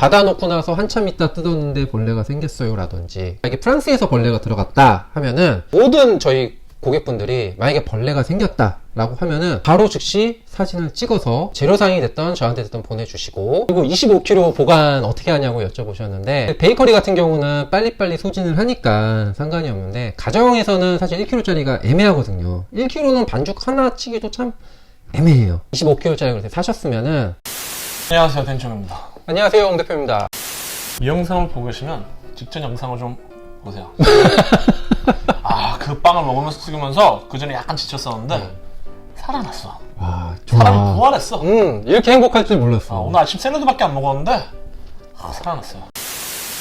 받아놓고 나서 한참 있다 뜯었는데 벌레가 생겼어요 라든지 이게 프랑스에서 벌레가 들어갔다 하면은 모든 저희 고객분들이 만약에 벌레가 생겼다 라고 하면은 바로 즉시 사진을 찍어서 재료상이 됐던 저한테 됐던 보내주시고 그리고 25kg 보관 어떻게 하냐고 여쭤보셨는데 베이커리 같은 경우는 빨리빨리 소진을 하니까 상관이 없는데 가정에서는 사실 1kg짜리가 애매하거든요. 1kg는 반죽 하나 치기도 참 애매해요. 25kg짜리 그렇게 사셨으면은 안녕하세요 댄총입니다 안녕하세요 홍 대표입니다. 이 영상을 보고 계시면 직전 영상을 좀 보세요. 아 그 빵을 먹으면서 쓰면서 그 전에 약간 지쳤었는데 살아났어. 와 사람이 부활했어. 음 이렇게 행복할 줄 몰랐어. 아, 오늘 아침 샐러드밖에 안 먹었는데 아, 살아났어요.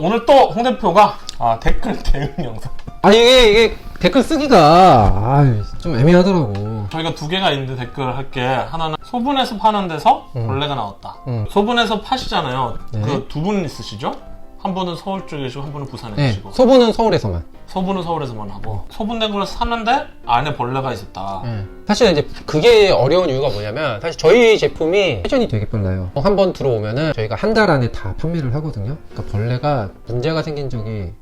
오늘 또 홍 대표가 아, 댓글 대응 영상. 아 이게 이게 댓글 쓰기가 아, 좀 애매하더라고. 저희가 두 개가 있는데 댓글 할게 하나는 소분해서 파는 데서 벌레가 나왔다 음. 소분해서 파시잖아요 네. 그 두 분 있으시죠? 한 분은 서울 쪽에 계시고 한 분은 부산에 네 계시고 소분은 서울에서만 소분은 서울에서만 하고 소분된 걸 샀는데 안에 벌레가 있었다. 네. 사실 이제 그게 어려운 이유가 뭐냐면 사실 저희 제품이 회전이 되게 빨라요 한 번 들어오면은 저희가 한 달 안에 다 판매를 하거든요 그러니까 벌레가 문제가 생긴 적이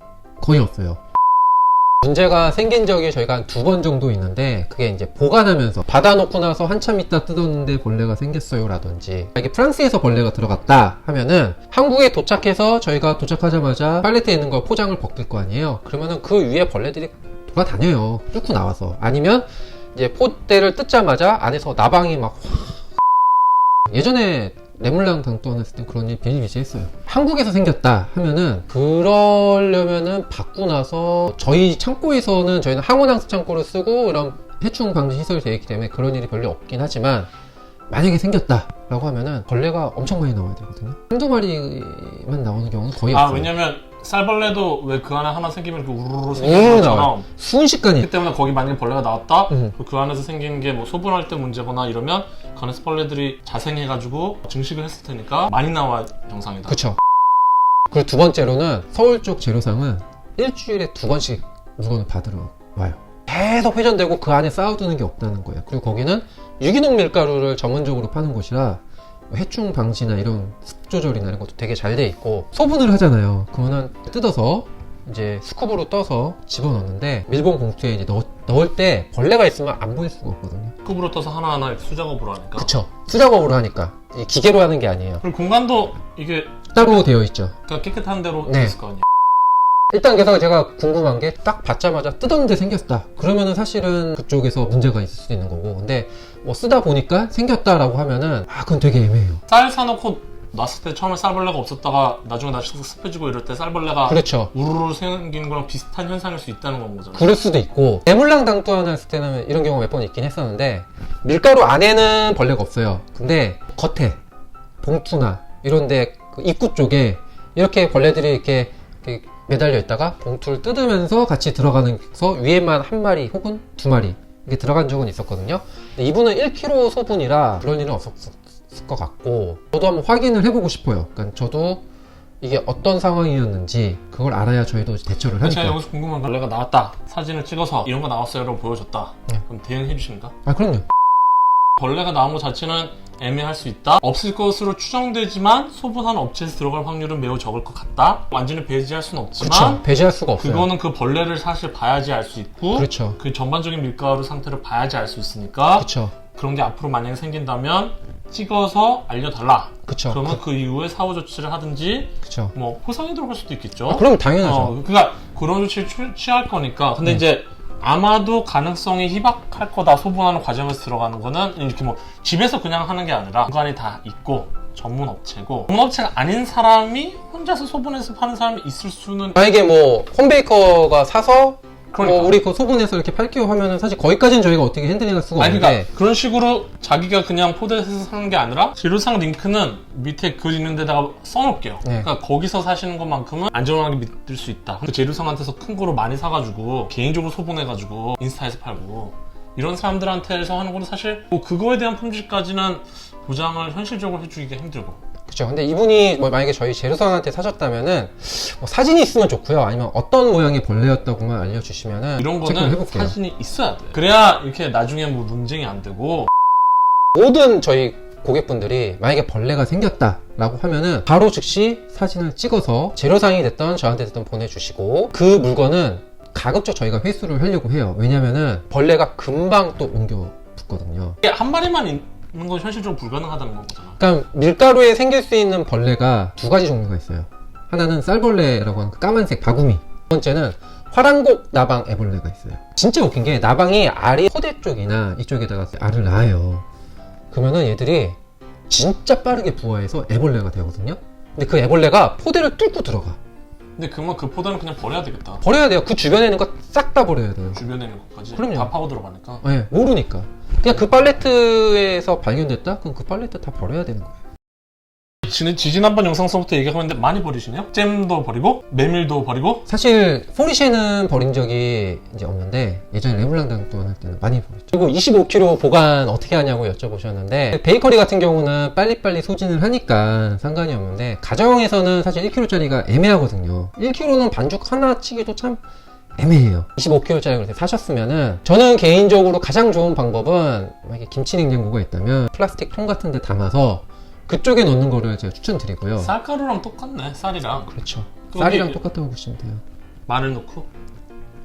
거의 없어요 문제가 생긴 적이 저희가 한 두 번 정도 있는데 그게 이제 보관하면서 받아놓고 나서 한참 있다 뜯었는데 벌레가 생겼어요 라든지 이게 프랑스에서 벌레가 들어갔다 하면은 한국에 도착해서 저희가 도착하자마자 팔레트에 있는 걸 포장을 벗길 거 아니에요. 그러면은 그 위에 벌레들이 돌아다녀요. 뚫고 나와서. 아니면 이제 포대를 뜯자마자 안에서 나방이 막 예전에 레물랑 당도안 했을 때 그런 일이 비일비재했어요. 한국에서 생겼다 하면은 그러려면은 받고 나서 저희 창고에서는 저희는 항원항수 창고를 쓰고 이런 해충 방지 시설이 되어 있기 때문에 그런 일이 별로 없긴 하지만 만약에 생겼다 라고 하면은 벌레가 엄청 많이 나와야 되거든요. 한두 마리만 나오는 경우는 거의 아 없어요. 왜냐면 쌀벌레도 왜 그 안에 하나 생기면 이렇게 우르르 생기는. 것처럼 순식간이 그렇기 때문에 거기 만약에 벌레가 나왔다 음. 그그 안에서 생기는 게 뭐 소분할 때 문제거나 이러면 그 안에서 벌레들이 자생해가지고 증식을 했을 테니까 많이 나와 영상이다. 그쵸. 그리고 두 번째로는 서울 쪽 재료상은 일주일에 두 번씩 물건을 받으러 와요. 계속 회전되고 그 안에 쌓아두는 게 없다는 거예요. 그리고 거기는 유기농 밀가루를 전문적으로 파는 곳이라 해충 방지나 이런 습 조절이나 이런 것도 되게 잘 돼 있고 소분을 하잖아요. 그거는 뜯어서 이제 스쿱으로 떠서 집어넣는데 밀봉 봉투에 이제 넣, 넣을 때 벌레가 있으면 안 보일 수가 없거든요. 컵으로 떠서 하나하나 수작업으로 하니까. 그쵸. 수작업으로 하니까 이 기계로 하는 게 아니에요. 그리고 공간도 이게 따로 되어 있죠. 그러니까 깨끗한 대로 네. 있을 거 아니에요. 일단 그래서 제가 궁금한 게 딱 받자마자 뜯었는데 생겼다. 그러면은 사실은 그쪽에서 문제가 있을 수도 있는 거고. 근데 뭐 쓰다 보니까 생겼다라고 하면은 아 그건 되게 애매해요. 쌀 사놓고 놨을 때 처음에 쌀벌레가 없었다가 나중에 다시 습해지고 이럴 때 쌀벌레가 그렇죠. 우르르 생기는 거랑 비슷한 현상일 수 있다는 건 거잖아요. 그럴 수도 있고 애물랑 당도안 했을 때는 이런 경우가 몇 번 있긴 했었는데 밀가루 안에는 벌레가 없어요. 근데 겉에 봉투나 이런데 그 입구 쪽에 이렇게 벌레들이 이렇게, 이렇게 매달려 있다가 봉투를 뜯으면서 같이 들어가면서 위에만 한 마리 혹은 두 마리 이렇게 들어간 적은 있었거든요. 이분은 1kg 소분이라 그런 일은 없었을 것 같고 저도 한번 확인을 해보고 싶어요. 그러니까 저도 이게 어떤 상황이었는지 그걸 알아야 저희도 대처를 제가 하니까. 여기서 궁금한 건 벌레가 나왔다. 사진을 찍어서 이런 거 나왔어요라고 보여줬다. 네. 그럼 대응해 주십니까? 아 그럼요. 벌레가 나온 것 자체는 애매할 수 있다. 없을 것으로 추정되지만 소분한 업체에서 들어갈 확률은 매우 적을 것 같다. 완전히 배제할 수는 없지만 그렇죠. 배제할 수가 없어요. 그거는 그 벌레를 사실 봐야지 알 수 있고 그렇죠. 그 전반적인 밀가루 상태를 봐야지 알 수 있으니까 그렇죠. 그런 게 앞으로 만약에 생긴다면 찍어서 알려달라. 그렇죠. 그러면 그 이후에 사후 조치를 하든지 그렇죠. 뭐 포상이 들어갈 수도 있겠죠. 아, 그럼 당연하죠. 어, 그러니까 그런 조치를 취- 취할 거니까. 근데 네. 이제 아마도 가능성이 희박할 거다 소분하는 과정에서 들어가는 거는 이렇게 뭐 집에서 그냥 하는 게 아니라 공간이 다 있고 전문 업체고 전문 업체가 아닌 사람이 혼자서 소분해서 파는 사람이 있을 수는 만약에 뭐 홈베이커가 사서 그러니까. 뭐 우리 그 소분해서 이렇게 팔게요 하면은 사실 거기까지는 저희가 어떻게 핸들링할 수가 아니 없는데 그러니까 그런 식으로 자기가 그냥 포대에서 사는 게 아니라 재료상 링크는 밑에 글 있는 데다가 써놓을게요. 네. 그러니까 거기서 사시는 것만큼은 안전하게 믿을 수 있다. 그 재료상한테서 큰 거로 많이 사가지고 개인적으로 소분해가지고 인스타에서 팔고 이런 사람들한테서 하는 거는 사실 뭐 그거에 대한 품질까지는 보장을 현실적으로 해주기가 힘들고 그렇죠. 근데 이분이 뭐 만약에 저희 재료상한테 사셨다면은 뭐 사진이 있으면 좋고요. 아니면 어떤 모양의 벌레였다고만 알려주시면은 이런 체크를 거는 해볼게요. 사진이 있어야 돼. 그래야 이렇게 나중에 뭐 논쟁이 안 되고 모든 저희 고객분들이 만약에 벌레가 생겼다라고 하면은 바로 즉시 사진을 찍어서 재료상이 됐던 저한테 됐던 보내주시고 그 물건은 가급적 저희가 회수를 하려고 해요. 왜냐면은 벌레가 금방 또 옮겨 붙거든요. 이게 한 마리만 건 현실적으로 불가능하다는 거잖아. 그러니까 밀가루에 생길 수 있는 벌레가 두 가지 종류가 있어요. 하나는 쌀벌레라고 하는 그 까만색 바구미. 두 번째는 화랑곡 나방 애벌레가 있어요. 진짜 웃긴 게 나방이 알이 포대 쪽이나 이쪽에다가 알을 낳아요. 그러면은 얘들이 진짜 빠르게 부화해서 애벌레가 되거든요. 근데 그 애벌레가 포대를 뚫고 들어가. 근데 그만 그 포도는 그냥 버려야 되겠다. 버려야 돼요. 그 주변에 있는 거 싹 다 버려야 돼요. 주변에 있는 것까지 그럼요. 다 파고 들어가니까. 예, 모르니까. 그냥 그 팔레트에서 발견됐다? 그럼 그 팔레트 다 버려야 되는 거예요. 지난, 지지난번 영상서부터 얘기하고 있는데 많이 버리시네요? 잼도 버리고 메밀도 버리고 사실 포리쉐는 버린 적이 이제 없는데 예전에 레블랑당 또할 때는 많이 버렸죠. 그리고 25kg 보관 어떻게 하냐고 여쭤보셨는데 베이커리 같은 경우는 빨리빨리 소진을 하니까 상관이 없는데 가정에서는 사실 1kg짜리가 애매하거든요. 1kg는 반죽 하나 치기도 참 애매해요. 25kg짜리 그렇게 사셨으면은 저는 개인적으로 가장 좋은 방법은 만약에 김치 냉장고가 있다면 플라스틱 통 같은 데 담아서 그쪽에 넣는 거를 제가 추천드리고요. 쌀가루랑 똑같네 쌀이랑 그렇죠. 쌀이랑 똑같다고 보시면 돼요. 마늘 넣고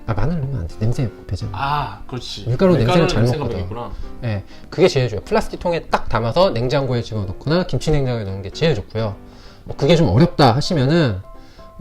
아 마늘 넣으면 안 돼. 냄새 배잖아. 아 그렇지 밀가루 냄새를 잘 냄새가 먹거든. 배겠구나. 예, 그게 제일 좋아요. 플라스틱 통에 딱 담아서 냉장고에 집어넣거나 김치 냉장고에 넣는 게 제일 좋고요. 뭐 그게 좀 어렵다 하시면은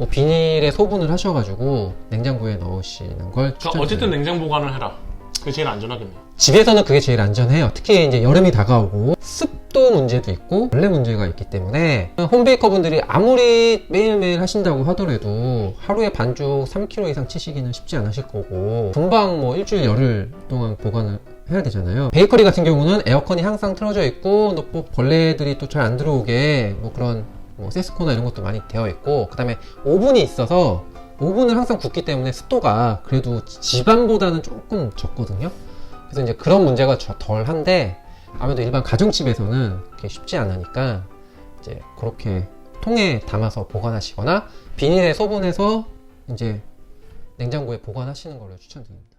뭐 비닐에 소분을 하셔가지고 냉장고에 넣으시는 걸 그러니까 추천드려요. 어쨌든 냉장 보관을 해라 그게 제일 안전하겠네요 집에서는 그게 제일 안전해요. 특히 이제 여름이 다가오고 습도 문제도 있고 벌레 문제가 있기 때문에 홈베이커 분들이 아무리 매일매일 하신다고 하더라도 하루에 반죽 3kg 이상 치시기는 쉽지 않으실 거고 금방 뭐 일주일 열흘 동안 보관을 해야 되잖아요. 베이커리 같은 경우는 에어컨이 항상 틀어져 있고 또뭐 벌레들이 또 잘 안 들어오게 뭐 그런 뭐 세스코나 이런 것도 많이 되어 있고 그 다음에 오븐이 있어서 오븐을 항상 굽기 때문에 습도가 그래도 집안보다는 조금 적거든요. 그래서 이제 그런 문제가 저- 덜한데 아무래도 일반 가정집에서는 쉽지 않으니까 이제 그렇게 통에 담아서 보관하시거나 비닐에 소분해서 이제 냉장고에 보관하시는 걸로 추천드립니다.